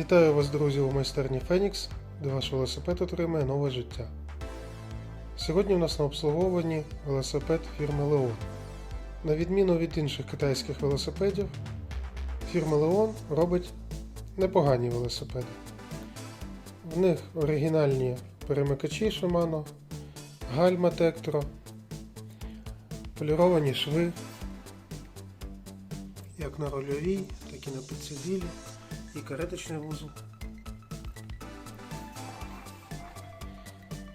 Вітаю вас, друзі, у майстерні Фенікс, де ваш велосипед отримає нове життя. Сьогодні у нас на обслуговуванні велосипед фірми Leon. На відміну від інших китайських велосипедів, фірма Leon робить непогані велосипеди. В них оригінальні перемикачі Shimano, гальма Tektro, поліровані шви, як на рольовій, так і на підсиділі і кареточний вузол.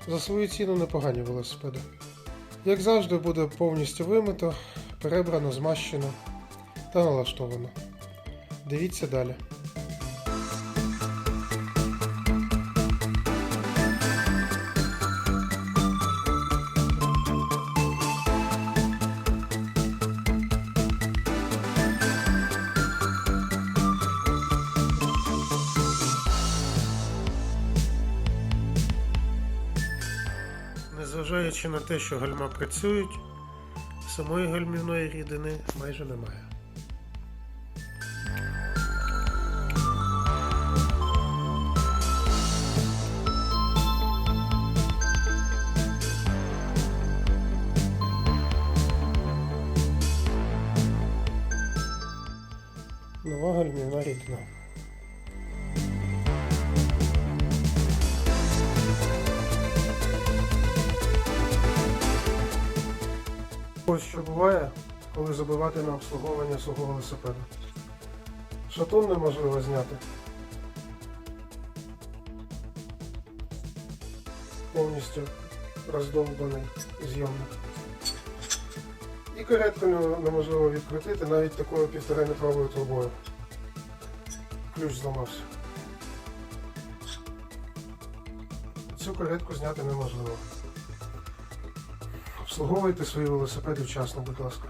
За свою ціну непогані велосипеди. Як завжди, буде повністю вимито, перебрано, змащено та налаштовано. Дивіться далі. Незважаючи на те, що гальма працюють, самої гальмівної рідини майже немає. Нова гальмівна рідина. Ось що буває, коли забивати на обслуговування свого велосипеда. Шатун неможливо зняти. Повністю роздовбаний зйомник. І каретку неможливо відкрутити навіть такою півтораметровою трубою. Ключ зламався. Цю каретку зняти неможливо. Обслуговуйте свої велосипеди вчасно, будь ласка.